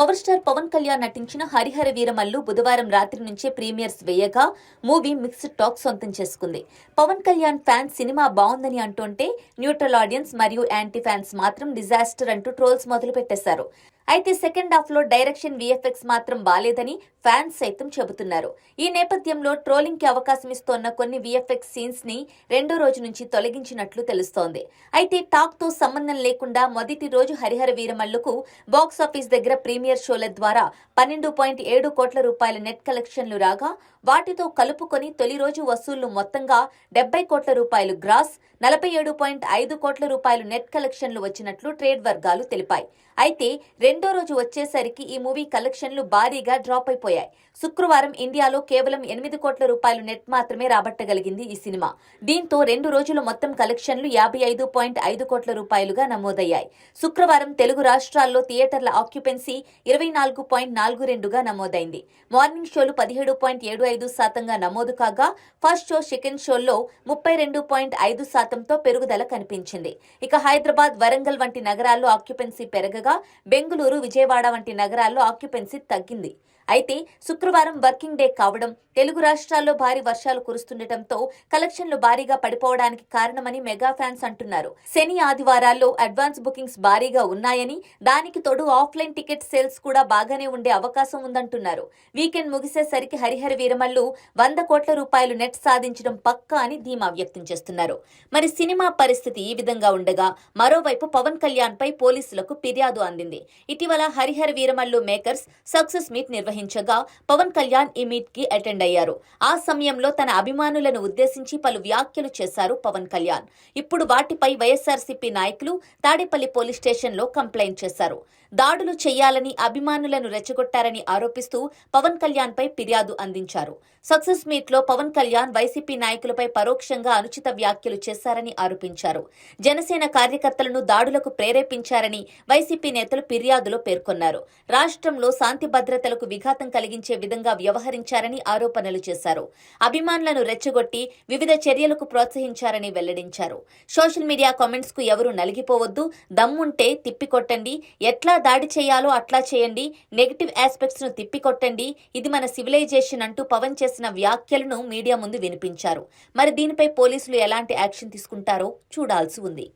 Power star Pawan Kalyan నటించిన హరిహర వీరమల్లు బుధవారం రాత్రి నుంచే ప్రీమియర్స్ వేయగా మూవీ మిక్స్డ్ టాక్ సొంతం చేసుకుంది. పవన్ కళ్యాణ్ ఫ్యాన్స్ సినిమా బాగుందని అంటుంటే న్యూట్రల్ ఆడియన్స్ మరియు యాంటీ ఫ్యాన్స్ మాత్రం డిజాస్టర్ అంటూ ట్రోల్స్ మొదలు పెట్టేశారు అయితే సెకండ్ హాఫ్లో డైరెక్షన్ విఎఫ్ఎక్స్ మాత్రం బాలేదని ఫ్యాన్స్ సైతం చెబుతున్నారు. ఈ నేపథ్యంలో ట్రోలింగ్కి అవకాశం ఇస్తోన్న కొన్ని విఎఫ్ఎక్స్ సీన్స్ని రెండో రోజు నుంచి తొలగించినట్లు తెలుస్తోంది. అయితే టాక్తో సంబంధం లేకుండా మొదటి రోజు హరిహర వీరమల్లుకు బాక్స్ ఆఫీస్ దగ్గర ప్రీమియర్ షోల ద్వారా పన్నెండు పాయింట్ ఏడు కోట్ల రూపాయల నెట్ కలెక్షన్లు రాగా వాటితో కలుపుకొని తొలి రోజు వసూళ్ళు మొత్తంగా డెబ్బై కోట్ల రూపాయలు గ్రాస్ నలభై ఏడు పాయింట్ ఐదు కోట్ల రూపాయలు నెట్ కలెక్షన్లు వచ్చినట్లు ట్రేడ్ వర్గాలు తెలిపాయి. అయితే రెండో రోజు వచ్చేసరికి ఈ మూవీ కలెక్షన్లు భారీగా డ్రాప్ అయిపోయాయి. శుక్రవారం ఇండియాలో కేవలం ఎనిమిది కోట్ల రూపాయలు నెట్ మాత్రమే రాబట్టగలిగింది ఈ సినిమా. దీంతో రెండు రోజుల మొత్తం కలెక్షన్లు యాభై ఐదు పాయింట్ ఐదు కోట్ల రూపాయలుగా నమోదయ్యాయి. శుక్రవారం తెలుగు రాష్ట్రాల్లో థియేటర్ల ఆక్యుపెన్సీ ఇరవై నాలుగు పాయింట్ నాలుగు రెండుగా నమోదైంది. మార్నింగ్ షోలు పదిహేడు పాయింట్ ఏడు ఐదు శాతంగా నమోదు కాగా ఫస్ట్ షో సెకండ్ షోల్లో ముప్పై రెండు పాయింట్ ఐదు శాతంతో పెరుగుదల కనిపించింది. ఇక హైదరాబాద్ వరంగల్ వంటి నగరాల్లో ఆక్యుపెన్సీ పెరగగా బెంగళూరు విజయవాడ వంటి నగరాల్లో ఆక్యుపెన్సీ తగ్గింది. అయితే శుక్రవారం వర్కింగ్ డే కావడం తెలుగు రాష్ట్రాల్లో భారీ వర్షాలు కురుస్తుండటంతో కలెక్షన్లు భారీగా పడిపోవడానికి కారణమని మెగా ఫ్యాన్స్ అంటున్నారు. శని ఆదివారాల్లో అడ్వాన్స్ బుకింగ్స్ భారీగా ఉన్నాయని దానికి తోడు ఆఫ్లైన్ టికెట్ సేల్స్ కూడా బాగానే ఉండే అవకాశం ఉందంటున్నారు. వీకెండ్ ముగిసేసరికి హరిహర వీరమల్లు వంద కోట్ల రూపాయలు నెట్ సాధించడం పక్కా అని ధీమా వ్యక్తం చేస్తున్నారు. మరి సినిమా పరిస్థితి ఈ విధంగా ఉండగా మరోవైపు పవన్ కళ్యాణ్ పై పోలీసులకు ఫిర్యాదు అందింది. ఇటీవల Harihara Veeramallu makers success meet నిర్వహించగా పవన్ కళ్యాణ్ ఈ మీట్కి అటెండ్ అయ్యారు. ఆ సమయంలో తన అభిమానులను ఉద్దేశించి పలు వ్యాఖ్యలు చేశారు పవన్ కళ్యాణ్. ఇప్పుడు వాటిపై వైఎస్ఆర్సీపీ నాయకులు తాడేపల్లి పోలీస్ స్టేషన్లో కంప్లైంట్ చేశారు. దాడులు చేయాలని అభిమానులను రెచ్చగొట్టారని ఆరోపిస్తూ పవన్ కళ్యాణ్ పై ఫిర్యాదు అందించారు. సక్సెస్ మీట్లో పవన్ కళ్యాణ్ వైసీపీ నాయకులపై పరోక్షంగా అనుచిత వ్యాఖ్యలు చేశారని ఆరోపించారు. జనసేన కార్యకర్తలను దాడులకు ప్రేరేపించారని వైసీపీ నేతలు ఫిర్యాదులో పేర్కొన్నారు. రాష్ట్రంలో శాంతి భద్రతలకు విఘాతం కలిగించే విధంగా వ్యవహరించారని ఆరోపణలు చేశారు. అభిమానులను రెచ్చగొట్టి వివిధ చర్యలకు ప్రోత్సహించారని వెల్లడించారు. సోషల్ మీడియా కామెంట్స్కు ఎవరూ నలిగిపోవద్దు దమ్ముంటే తిప్పికొట్టండి ఎట్లా దాడి చేయాలో అట్లా చేయండి నెగిటివ్ ఆస్పెక్ట్స్ను తిప్పికొట్టండి ఇది మన సివిలైజేషన్ అంటూ పవన్ చేసిన వ్యాఖ్యలను మీడియా ముందు వినిపించారు. మరి దీనిపై పోలీసులు ఎలాంటి యాక్షన్ తీసుకుంటారో చూడాల్సి ఉంది.